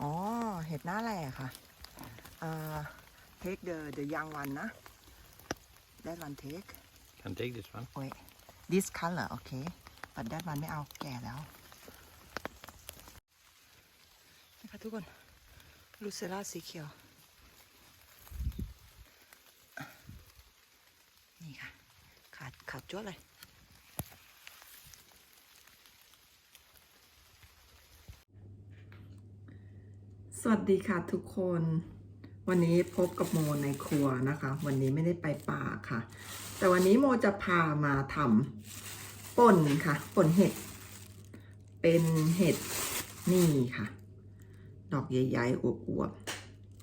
อ๋อ เห็ดหน้าแหล่ค่ะอ่า take the the young one นะ that one take Can take this one. wait this color okay but that one ไม่เอาแก่แล้วนะคะทุกคน ลูเซล่าสีเขียว นี่ค่ะ ขาดขาดจ้วดเลย สวัสดีค่ะทุกคน วันนี้พบกับโมในครัวนะคะ วันนี้ไม่ได้ไปป่าค่ะ แต่วันนี้โมจะพามาทำป่นค่ะป่นเห็ด เป็นเห็ดนี่ค่ะ ดอกใหญ่ๆอวบ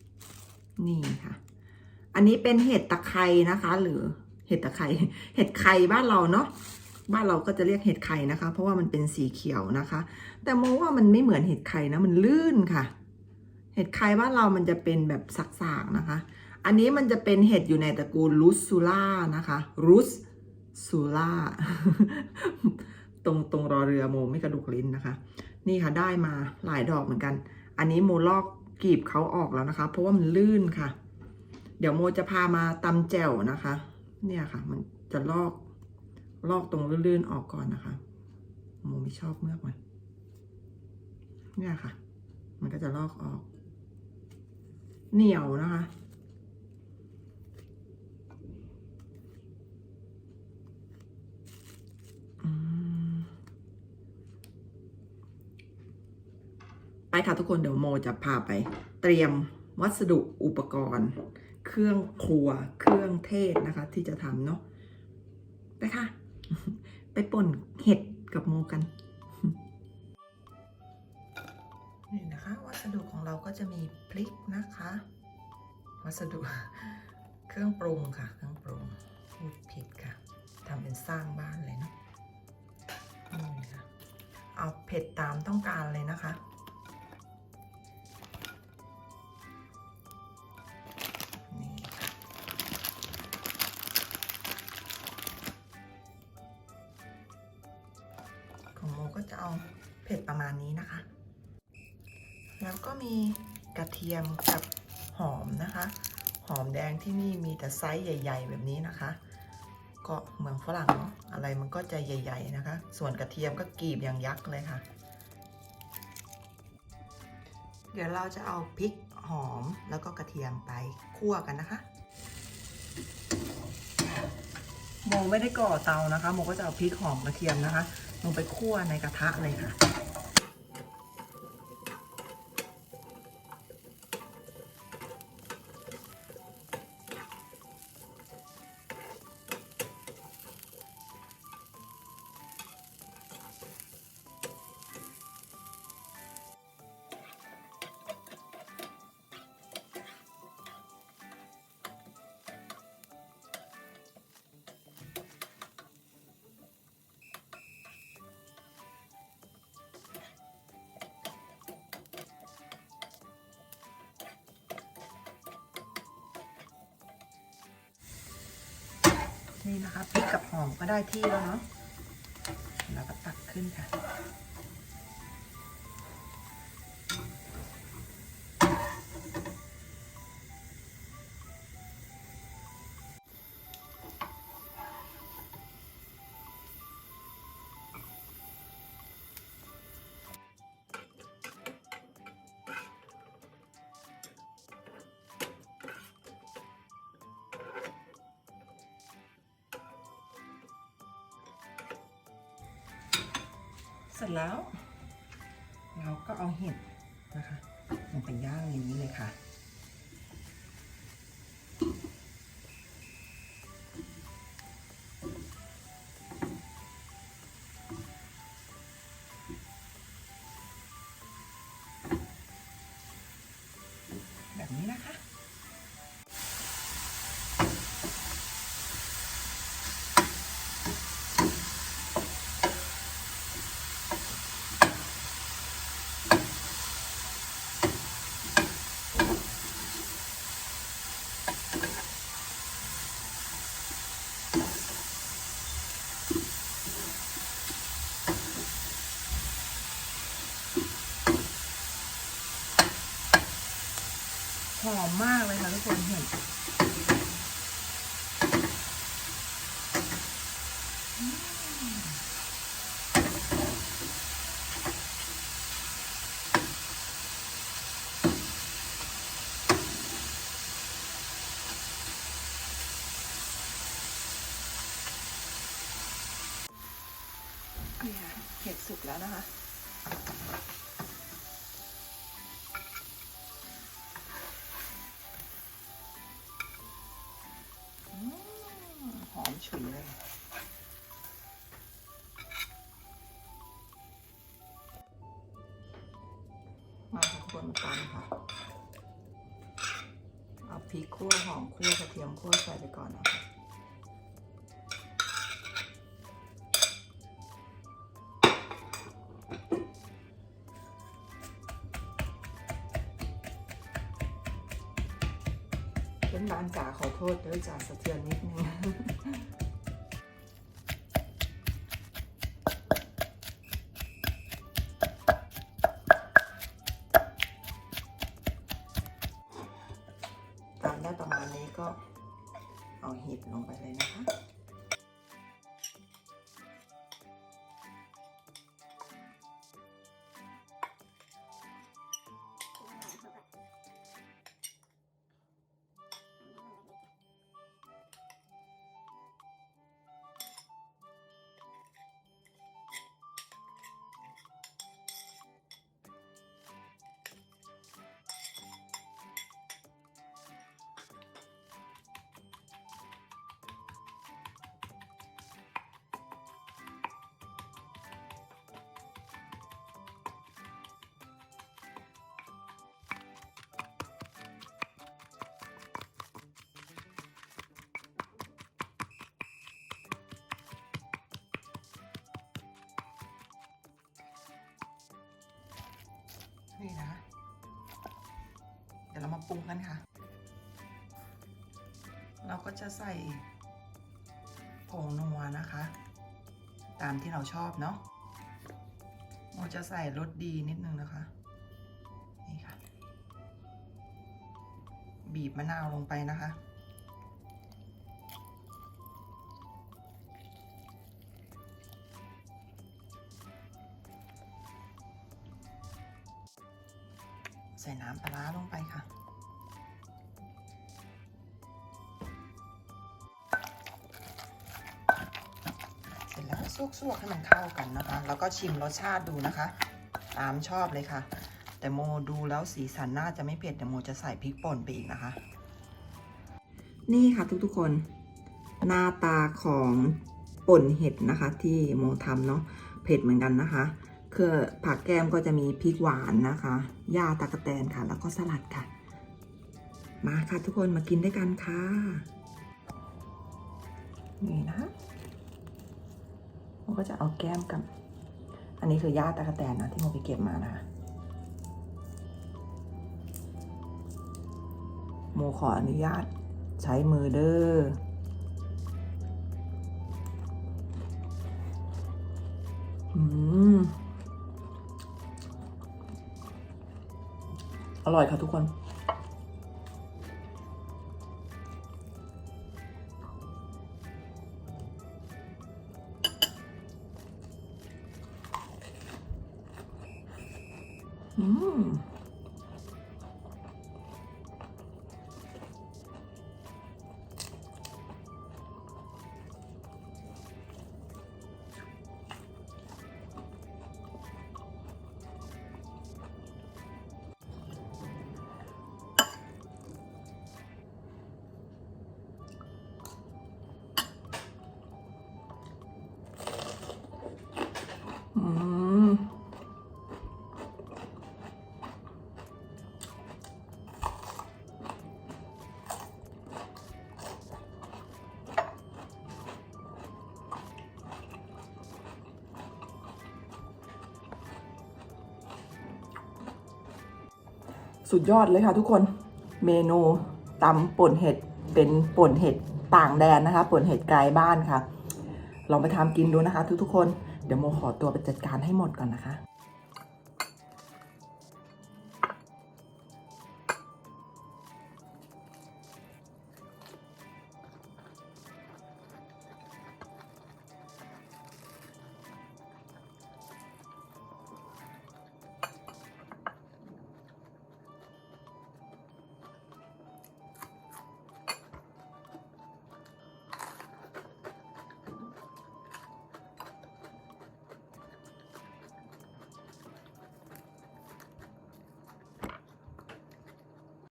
ๆนี่ค่ะ อันนี้เป็นเห็ดตะไคร้นะคะ หรือเห็ดตะไคร้เห็ดไข่บ้านเราเนาะบ้านเราก็จะเรียกเห็ดไข่นะคะ เพราะว่ามันเป็นสีเขียวนะคะ แต่โมว่ามันไม่เหมือนเห็ดไข่นะมันลื่นค่ะ เห็ดไข่บ้านเรามันจะเป็นแบบสักๆนะคะ อันนี้มันจะเป็นเห็ดอยู่ในตระกูลรุสซูล่านะคะรุสซูล่าตรงตรงรอเรือโมไม่กระดูกลิ้นนะคะ นี่ค่ะได้มาหลายดอกเหมือนกัน อันนี้โมลอกกีบเขาออกแล้วนะคะ เพราะว่ามันลื่นค่ะ เดี๋ยวโมจะพามาตำแจ่วนะคะ เนี่ยค่ะ มันจะลอกลอกตรงลื่นๆออกก่อนนะคะโมไม่ชอบเมือกมันเนี่ยค่ะ มันก็จะลอกออก เหนียวนะคะ ไปค่ะทุกคนเดี๋ยวโมจะพาไป เตรียมวัสดุอุปกรณ์ เครื่องครัวเครื่องเทศนะคะ ที่จะทำเนาะไปค่ะ ไปป่นเห็ดกับโมกัน นะคะ วัสดุของเราก็จะมีพริกนะคะ วัสดุเครื่องปรุงค่ะ เครื่องปรุงพูดผิดค่ะทำเป็นสร้างบ้านเลยเนาะนี่ค่ะเอาเผ็ดตามต้องการเลยนะคะนี่ค่ะของโมก็จะเอาเผ็ดประมาณนี้นะคะ แล้วก็มีกระเทียมกับหอมนะคะ หอมแดงที่นี่มีแต่ไซส์ใหญ่ ๆ แบบนี้นะคะ ก็เมืองฝรั่งเนาะอะไรมันก็จะใหญ่ ๆนะคะ ส่วนกระเทียมก็กรีบอย่างยักษ์เลยค่ะ เดี๋ยวเราจะเอาพริกหอมแล้วก็กระเทียมไปคั่วกันนะคะโมไม่ได้ก่อเตานะคะโมก็จะเอาพริกหอมกระเทียมนะคะ ลงไปคั่วในกระทะเลยค่ะ นี่นะคะพริกกับหอมก็ได้ที่แล้วเนาะแล้วก็ตักขึ้นค่ะ ร็จแล้ว เราก็เอาเห็ดนะคะลงไปย่างอย่างนี้เลยค่ะ อมมากเลยค่ะทุกคนเห็นค่ะเห็ดสุกแล้วนะคะ อมฉุยเลยมาทุกคนมาตำค่ะ เอาพริกคั่วหอมคั่วกระเทียมคั่วใส่ไปก่อนนะคะ เป็นบานจ๋าขอโทษด้วยจ๋าสะเทือนนิดนึงตามได้ประมาณนี้ก็เอาเห็ดลงไปเลยนะคะ ดี๋ยวเรามาปรุงกันค่ะ เราก็จะใส่ผงนัวนะคะ ตามที่เราชอบเนาะเราจะใส่รสดีนิดนึงนะคะ นี่ค่ะ บีบมะนาวลงไปนะคะ ใส่น้ำปลาลงไปค่ะ เสร็จแล้วซวกๆให้มันเข้ากันนะคะ แล้วก็ชิมรสชาติดูนะคะ ตามชอบเลยค่ะ แต่โมดูแล้วสีสันน่าจะไม่เผ็ดเดี๋ยวโมจะใส่พริกป่นไปอีกนะคะ นี่ค่ะทุกๆคน หน้าตาของป่นเห็ดนะคะ ที่โมทำเนาะเผ็ดเหมือนกันนะคะ คือผักแก้มก็จะมีพริกหวานนะคะย่าตะกะแตนค่ะ แล้วก็สลัดค่ะ มาค่ะทุกคนมากินด้วยกันค่ะ นี่นะมันก็จะเอาแก้มกับ อันนี้คือย่าตะกะแตนนะที่โมไปเก็บมานะคะโมขออนุญาตใช้มือเด้ออืม อร่อยค่ะทุกคน อืม สุดยอดเลยค่ะทุกคนเมนูตำป่นเห็ดเป็นป่นเห็ดต่างแดนนะคะป่นเห็ดไกลบ้านค่ะ ลองไปทำกินดูนะคะ ทุกๆคน เดี๋ยวโมขอตัวไปจัดการให้หมดก่อนนะคะ